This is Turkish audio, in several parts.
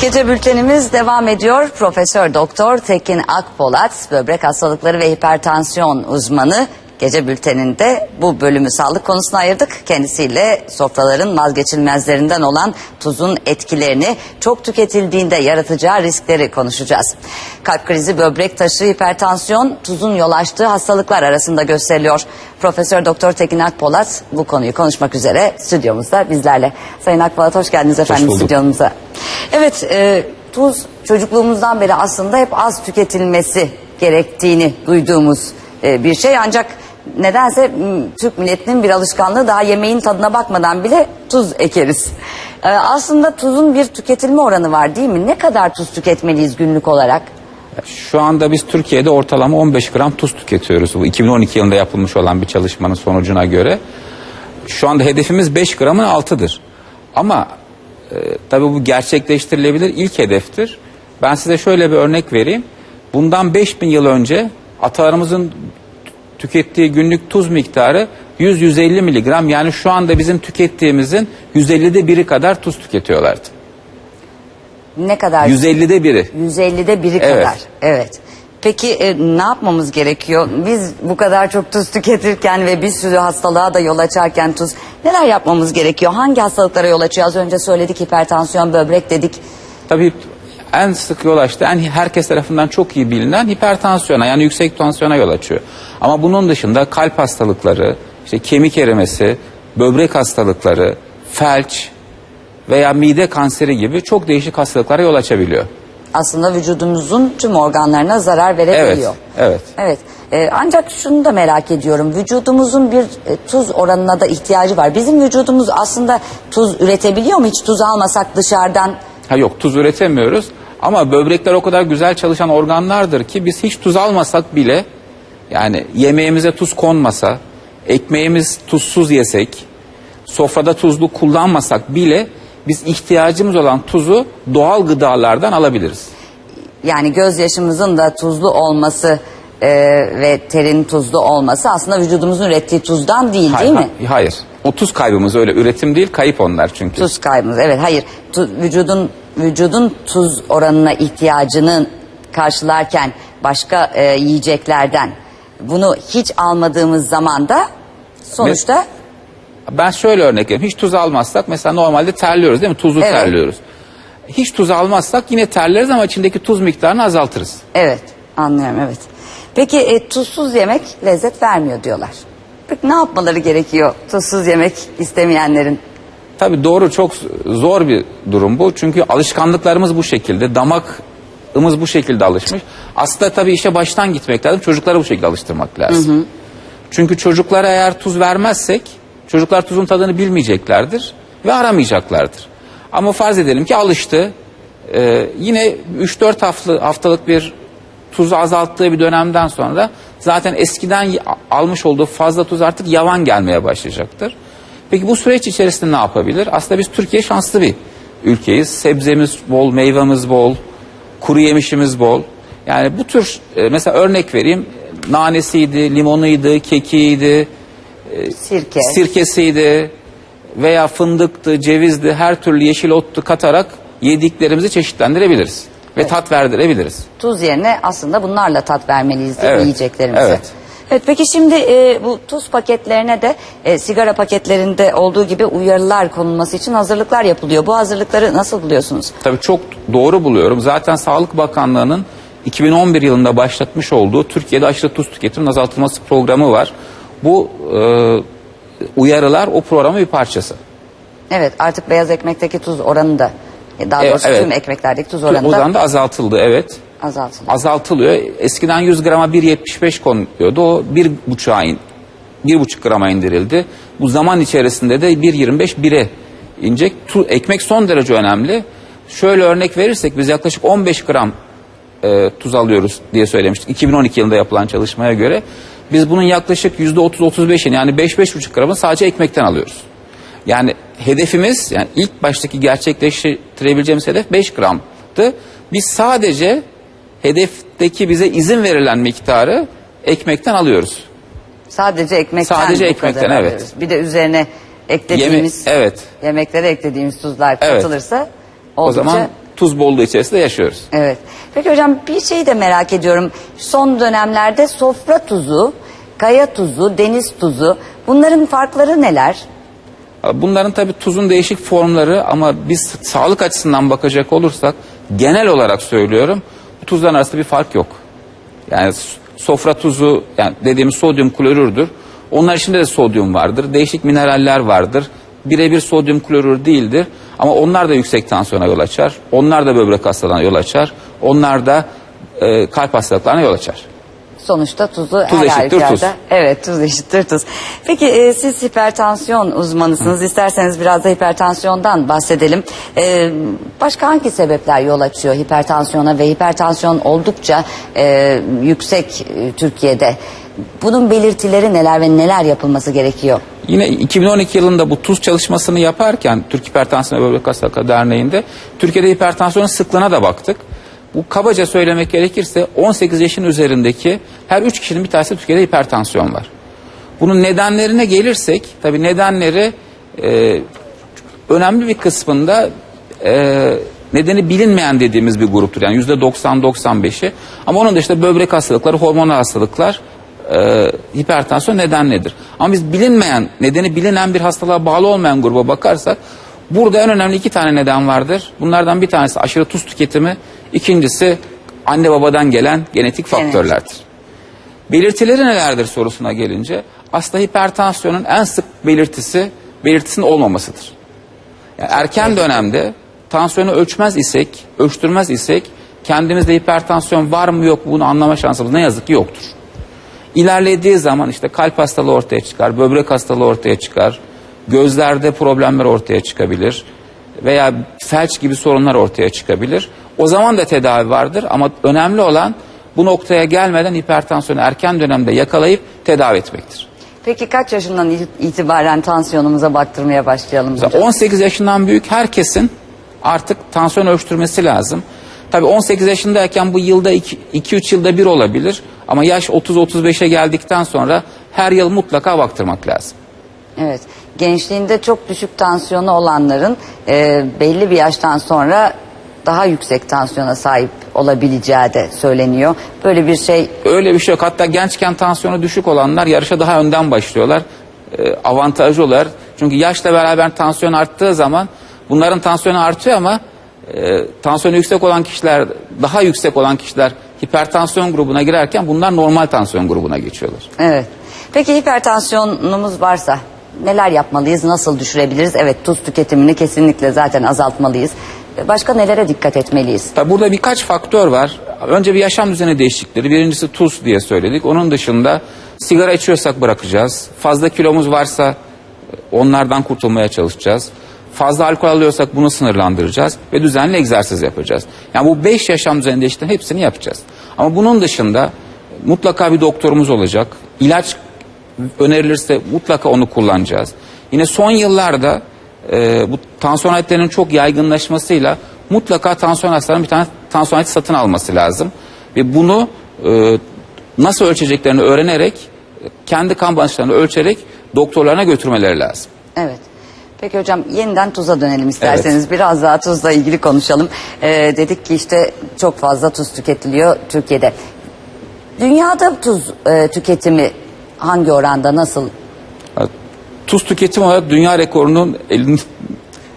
Gece bültenimiz devam ediyor. Profesör Doktor Tekin Akpolat, böbrek hastalıkları ve hipertansiyon uzmanı. Gece bülteninde bu bölümü sağlık konusuna ayırdık. Kendisiyle sofraların vazgeçilmezlerinden olan tuzun etkilerini, çok tüketildiğinde yaratacağı riskleri konuşacağız. Kalp krizi, böbrek taşı, hipertansiyon tuzun yol açtığı hastalıklar arasında gösteriliyor. Profesör Doktor Tekin Akpolat bu konuyu konuşmak üzere stüdyomuzda bizlerle. Sayın Akpolat hoş geldiniz efendim bulduk. stüdyomuza. Evet, e, tuz çocukluğumuzdan beri aslında hep az tüketilmesi gerektiğini duyduğumuz e, bir şey. Ancak nedense Türk milletinin bir alışkanlığı daha yemeğin tadına bakmadan bile tuz ekeriz. E, aslında tuzun bir tüketilme oranı var değil mi? Ne kadar tuz tüketmeliyiz günlük olarak? Şu anda biz Türkiye'de ortalama 15 gram tuz tüketiyoruz. Bu 2012 yılında yapılmış olan bir çalışmanın sonucuna göre. Şu anda hedefimiz 5 gramın altıdır. Ama e, tabii bu gerçekleştirilebilir ilk hedeftir. Ben size şöyle bir örnek vereyim. Bundan 5000 yıl önce atalarımızın tükettiği günlük tuz miktarı 100-150 miligram yani şu anda bizim tükettiğimizin 150'de biri kadar tuz tüketiyorlardı. Ne kadar? 150'de biri. 150'de biri Evet. kadar. Evet. Peki e, ne yapmamız gerekiyor? Biz bu kadar çok tuz tüketirken ve bir sürü hastalığa da yol açarken tuz neler yapmamız gerekiyor? Hangi hastalıklara yol açıyor? Az önce söyledik hipertansiyon, böbrek dedik. Tabii en sık yol açtığı, en herkes tarafından çok iyi bilinen hipertansiyona yani yüksek tansiyona yol açıyor. Ama bunun dışında kalp hastalıkları, işte kemik erimesi, böbrek hastalıkları, felç veya mide kanseri gibi çok değişik hastalıklara yol açabiliyor. Aslında vücudumuzun tüm organlarına zarar verebiliyor. Evet, evet. Evet. E, ancak şunu da merak ediyorum. Vücudumuzun bir e, tuz oranına da ihtiyacı var. Bizim vücudumuz aslında tuz üretebiliyor mu? Hiç tuz almasak dışarıdan Ha yok tuz üretemiyoruz ama böbrekler o kadar güzel çalışan organlardır ki biz hiç tuz almasak bile yani yemeğimize tuz konmasa, ekmeğimiz tuzsuz yesek, sofrada tuzlu kullanmasak bile biz ihtiyacımız olan tuzu doğal gıdalardan alabiliriz. yani gözyaşımızın da tuzlu olması e, ve terin tuzlu olması aslında vücudumuzun ürettiği tuzdan değil değil mi? ha- hayır. O tuz kaybımız öyle üretim değil kayıp onlar çünkü. Tuz kaybımız evet hayır Tu- vücudun vücudun tuz oranına ihtiyacını karşılarken başka e, yiyeceklerden bunu hiç almadığımız zaman da sonuçta Ben şöyle örnek vereyim. Hiç tuz almazsak mesela normalde terliyoruz değil mi? Tuzlu Evet. terliyoruz. Hiç tuz almazsak yine terleriz ama içindeki tuz miktarını azaltırız. evet anlıyorum evet. Peki e, tuzsuz yemek lezzet vermiyor diyorlar. Peki ne yapmaları gerekiyor tuzsuz yemek istemeyenlerin? Tabii doğru çok zor bir durum bu. Çünkü alışkanlıklarımız bu şekilde. Damakımız bu şekilde alışmış. Aslında tabii işe baştan gitmek lazım. Çocukları bu şekilde alıştırmak lazım. Çünkü çocuklara eğer tuz vermezsek çocuklar tuzun tadını bilmeyeceklerdir ve aramayacaklardır. Ama farz edelim ki alıştı. Ee, yine 3-4 hafta, haftalık bir tuzu azalttığı bir dönemden sonra zaten eskiden almış olduğu fazla tuz artık yavan gelmeye başlayacaktır. Peki bu süreç içerisinde ne yapabilir? Aslında biz Türkiye şanslı bir ülkeyiz. Sebzemiz bol, meyvemiz bol, kuru yemişimiz bol. Yani bu tür e, mesela örnek vereyim. Nanesiydi, limonuydu, Sirke. sirkesiydi veya fındıktı, cevizdi, her türlü yeşil ottu katarak yediklerimizi çeşitlendirebiliriz. Ve tat verdirebiliriz. Tuz yerine aslında bunlarla tat vermeliyiz değil mi Evet, yiyeceklerimize? evet. Evet peki şimdi e, bu tuz paketlerine de e, sigara paketlerinde olduğu gibi uyarılar konulması için hazırlıklar yapılıyor. Bu hazırlıkları nasıl buluyorsunuz? Tabii çok doğru buluyorum. Zaten Sağlık Bakanlığı'nın 2011 yılında başlatmış olduğu Türkiye'de aşırı tuz tüketiminin azaltılması programı var. Bu e, uyarılar o programın bir parçası. Evet artık beyaz ekmekteki tuz oranı da e, daha Evet, doğrusu evet. tüm ekmeklerdeki tuz oranı da zaman da azaltıldı evet. azaltılıyor. Azaltılıyor. Eskiden 100 grama 1.75 konuluyordu. O 1.5'a in, 1.5 grama indirildi. Bu zaman içerisinde de 1.25 1'e inecek. Tu, ekmek son derece önemli. Şöyle örnek verirsek biz yaklaşık 15 gram e, tuz alıyoruz diye söylemiştik. 2012 yılında yapılan çalışmaya göre. Biz bunun yaklaşık %30-35'ini yani 5-5,5 gramı sadece ekmekten alıyoruz. Yani hedefimiz yani ilk baştaki gerçekleştirebileceğimiz hedef 5 gramdı. Biz sadece hedefteki bize izin verilen miktarı ekmekten alıyoruz. Sadece ekmekten Sadece ekmekten, evet. alıyoruz. Bir de üzerine eklediğimiz Yeme- evet. yemeklere eklediğimiz tuzlar Evet. katılırsa O oldukça zaman tuz bolluğu içerisinde yaşıyoruz. Evet. Peki hocam bir şeyi de merak ediyorum. Son dönemlerde sofra tuzu, kaya tuzu, deniz tuzu bunların farkları neler? Bunların tabii tuzun değişik formları ama biz sağlık açısından bakacak olursak genel olarak söylüyorum bu tuzların arasında bir fark yok. Yani sofra tuzu yani dediğimiz sodyum klorürdür. Onlar içinde de sodyum vardır. Değişik mineraller vardır. Birebir sodyum klorür değildir. Ama onlar da yüksek tansiyona yol açar. Onlar da böbrek hastalığına yol açar. Onlar da e, kalp hastalıklarına yol açar. Sonuçta tuzu Tuz her eşittir halükarda- tuz. Evet tuz eşittir tuz. Peki e, siz hipertansiyon uzmanısınız. İsterseniz biraz da hipertansiyondan bahsedelim. E, başka hangi sebepler yol açıyor hipertansiyona ve hipertansiyon oldukça e, yüksek e, Türkiye'de? Bunun belirtileri neler ve neler yapılması gerekiyor? Yine 2012 yılında bu tuz çalışmasını yaparken Türk Hipertansiyon ve Böbrek Hastalıkları Derneği'nde Türkiye'de hipertansiyonun sıklığına da baktık. Bu kabaca söylemek gerekirse 18 yaşın üzerindeki her 3 kişinin bir tanesi Türkiye'de hipertansiyon var. Bunun nedenlerine gelirsek tabii nedenleri e, önemli bir kısmında e, nedeni bilinmeyen dediğimiz bir gruptur. Yani yüzde 90-95'i. Ama onun dışında böbrek hastalıkları, hormonal hastalıklar, e, hipertansiyon nedenlidir. Ama biz bilinmeyen, nedeni bilinen bir hastalığa bağlı olmayan gruba bakarsak burada en önemli iki tane neden vardır. Bunlardan bir tanesi aşırı tuz tüketimi, ikincisi anne babadan gelen genetik faktörlerdir. Belirtileri nelerdir sorusuna gelince aslında hipertansiyonun en sık belirtisi belirtisinin olmamasıdır. Yani erken dönemde tansiyonu ölçmez isek, ölçtürmez isek kendimizde hipertansiyon var mı yok mu bunu anlama şansımız ne yazık ki yoktur. İlerlediği zaman işte kalp hastalığı ortaya çıkar, böbrek hastalığı ortaya çıkar, gözlerde problemler ortaya çıkabilir veya felç gibi sorunlar ortaya çıkabilir. O zaman da tedavi vardır ama önemli olan bu noktaya gelmeden hipertansiyonu erken dönemde yakalayıp tedavi etmektir. Peki kaç yaşından itibaren tansiyonumuza baktırmaya başlayalım hocam? Mesela 18 yaşından büyük herkesin artık tansiyon ölçtürmesi lazım. Tabii 18 yaşındayken bu yılda 2-3 yılda bir olabilir. Ama yaş 30-35'e geldikten sonra her yıl mutlaka baktırmak lazım. Evet. Gençliğinde çok düşük tansiyonu olanların e, belli bir yaştan sonra daha yüksek tansiyona sahip olabileceği de söyleniyor. Böyle bir şey Öyle bir şey yok. Hatta gençken tansiyonu düşük olanlar yarışa daha önden başlıyorlar. Ee, avantajlı olarak. Çünkü yaşla beraber tansiyon arttığı zaman bunların tansiyonu artıyor ama e, tansiyonu yüksek olan kişiler, daha yüksek olan kişiler hipertansiyon grubuna girerken bunlar normal tansiyon grubuna geçiyorlar. evet. Peki hipertansiyonumuz varsa neler yapmalıyız? Nasıl düşürebiliriz? Evet tuz tüketimini kesinlikle zaten azaltmalıyız. Başka nelere dikkat etmeliyiz? Tabi burada birkaç faktör var. Önce bir yaşam düzeni değişiklikleri. Birincisi tuz diye söyledik. Onun dışında sigara içiyorsak bırakacağız. Fazla kilomuz varsa e, onlardan kurtulmaya çalışacağız. Fazla alkol alıyorsak bunu sınırlandıracağız ve düzenli egzersiz yapacağız. Yani bu beş yaşam düzeni değişikliklerin hepsini yapacağız. Ama bunun dışında mutlaka bir doktorumuz olacak. İlaç önerilirse mutlaka onu kullanacağız. Yine son yıllarda e, bu tansiyon aletlerinin çok yaygınlaşmasıyla mutlaka tansiyon hastalarının bir tane tansiyon aleti satın alması lazım. Ve bunu e, nasıl ölçeceklerini öğrenerek, kendi kan basınçlarını ölçerek doktorlarına götürmeleri lazım. Evet. Peki hocam yeniden tuza dönelim isterseniz. Biraz daha tuzla ilgili konuşalım. Ee, dedik ki işte çok fazla tuz tüketiliyor Türkiye'de. Dünyada tuz e, tüketimi hangi oranda nasıl? Tuz tüketimi olarak dünya rekorunun elin-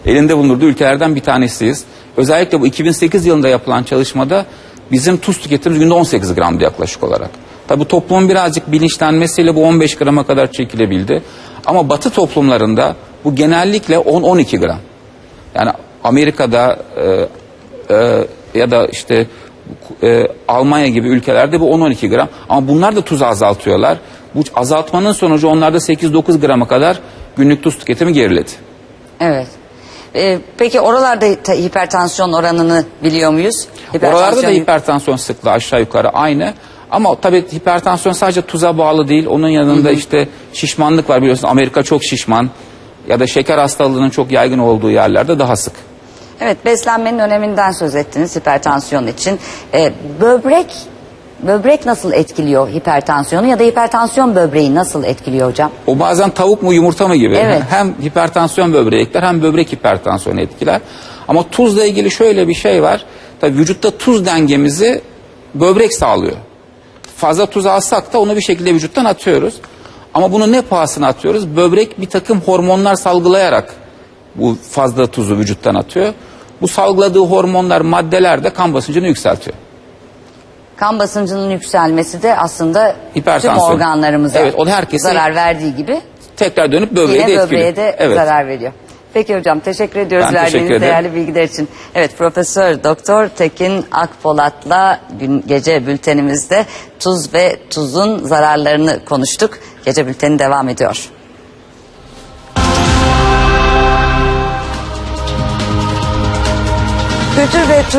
elinde bulunduğu ülkelerden bir tanesiyiz. Özellikle bu 2008 yılında yapılan çalışmada bizim tuz tüketimimiz günde 18 gramdı yaklaşık olarak. Tabi bu toplumun birazcık bilinçlenmesiyle bu 15 grama kadar çekilebildi. Ama batı toplumlarında bu genellikle 10-12 gram. Yani Amerika'da e, e, ya da işte e, Almanya gibi ülkelerde bu 10-12 gram. Ama bunlar da tuzu azaltıyorlar. Bu azaltmanın sonucu onlarda 8-9 grama kadar günlük tuz tüketimi geriledi. Evet. Ee, peki oralarda ta- hipertansiyon oranını biliyor muyuz? Oralarda da Hipertansiyon- hipertansiyon sıklığı aşağı yukarı aynı. Ama tabii hipertansiyon sadece tuza bağlı değil. Onun yanında işte şişmanlık var biliyorsun. Amerika çok şişman. Ya da şeker hastalığının çok yaygın olduğu yerlerde daha sık. Evet beslenmenin öneminden söz ettiniz hipertansiyon için. Ee, böbrek böbrek nasıl etkiliyor hipertansiyonu ya da hipertansiyon böbreği nasıl etkiliyor hocam? O bazen tavuk mu yumurta mı gibi. Evet. Hem hipertansiyon böbreği etkiler hem böbrek hipertansiyonu etkiler. Ama tuzla ilgili şöyle bir şey var. Tabii vücutta tuz dengemizi böbrek sağlıyor. Fazla tuz alsak da onu bir şekilde vücuttan atıyoruz. Ama bunu ne pahasına atıyoruz? Böbrek bir takım hormonlar salgılayarak bu fazla tuzu vücuttan atıyor. Bu salgıladığı hormonlar, maddeler de kan basıncını yükseltiyor. Kan basıncının yükselmesi de aslında tüm Hipertansiyon. organlarımıza Evet, o herkese- zarar verdiği gibi Tekrar dönüp böbreğe yine de etkiliyor. böbreğe de zarar veriyor. Peki hocam teşekkür ediyoruz Ben verdiğiniz teşekkür değerli bilgiler için. Evet Profesör Doktor Tekin Akpolat'la gün, gece bültenimizde tuz ve tuzun zararlarını konuştuk. Gece bülteni devam ediyor. Kültür ve